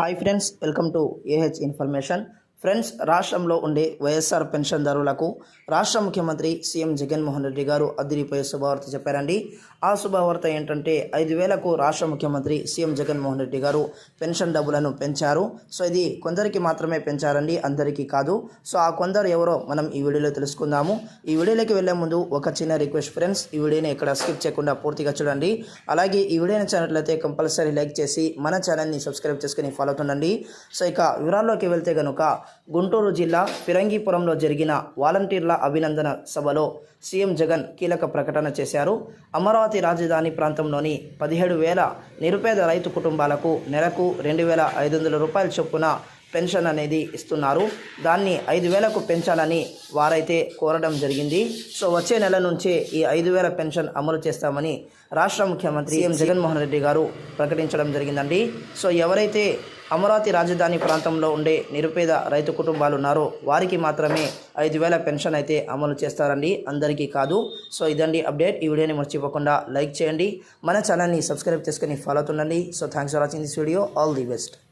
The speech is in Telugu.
Hi friends welcome to AH information friends రాష్ట్రంలో ఉండే వైఎస్ఆర్ పెన్షన్దారులకు రాష్ట్ర ముఖ్యమంత్రి సీఎం జగన్మోహన్ రెడ్డి గారు అదిరిపోయే శుభవార్త చెప్పారండి. ఆ శుభవార్త ఏంటంటే ఐదు వేలకు రాష్ట్ర ముఖ్యమంత్రి సీఎం జగన్మోహన్ రెడ్డి గారు పెన్షన్ డబ్బులను పెంచారు. సో ఇది కొందరికి మాత్రమే పెంచారండి అందరికీ కాదు. సో ఆ కొందరు ఎవరో మనం ఈ వీడియోలో తెలుసుకుందాము. ఈ వీడియోలోకి వెళ్ళే ముందు ఒక చిన్న రిక్వెస్ట్ ఫ్రెండ్స్ ఈ వీడియోని ఇక్కడ స్కిప్ చేయకుండా పూర్తిగా చూడండి. అలాగే ఈ వీడియోని నచ్చినట్లయితే కంపల్సరీ లైక్ చేసి మన ఛానల్ని సబ్స్క్రైబ్ చేసుకుని ఫాలో అవుతుండండి. సో ఇక వివరాల్లోకి వెళ్తే కనుక గుంటూరు జిల్లా ఫిరంగిపురంలో జరిగిన వాలంటీర్ల అభినందన సభలో సీఎం జగన్ కీలక ప్రకటన చేశారు. అమరావతి రాజధాని ప్రాంతంలోని పదిహేడు వేల నిరుపేద రైతు కుటుంబాలకు నెలకు రెండు వేల ఐదు వందల రూపాయల చొప్పున పెన్షన్ అనేది ఇస్తున్నారు. దాన్ని ఐదు వేలకు పెంచాలని వారైతే కోరడం జరిగింది. సో వచ్చే నెల నుంచే ఈ ఐదు వేల పెన్షన్ అమలు చేస్తామని రాష్ట్ర ముఖ్యమంత్రి సీఎం జగన్మోహన్ రెడ్డి గారు ప్రకటించడం జరిగిందండి. సో ఎవరైతే అమరావతి రాజధాని ప్రాంతంలో ఉండే నిరుపేద రైతు కుటుంబాలు ఉన్నారో వారికి మాత్రమే ఐదు వేల పెన్షన్ అయితే అమలు చేస్తారండి. అందరికీ కాదు. సో ఇదండి అప్డేట్. ఈ వీడియోని మర్చిపోకుండా లైక్ చేయండి. మన ఛానల్ని సబ్స్క్రైబ్ చేసుకొని follow అవుతుండండి. So thanks for watching this video. All the best.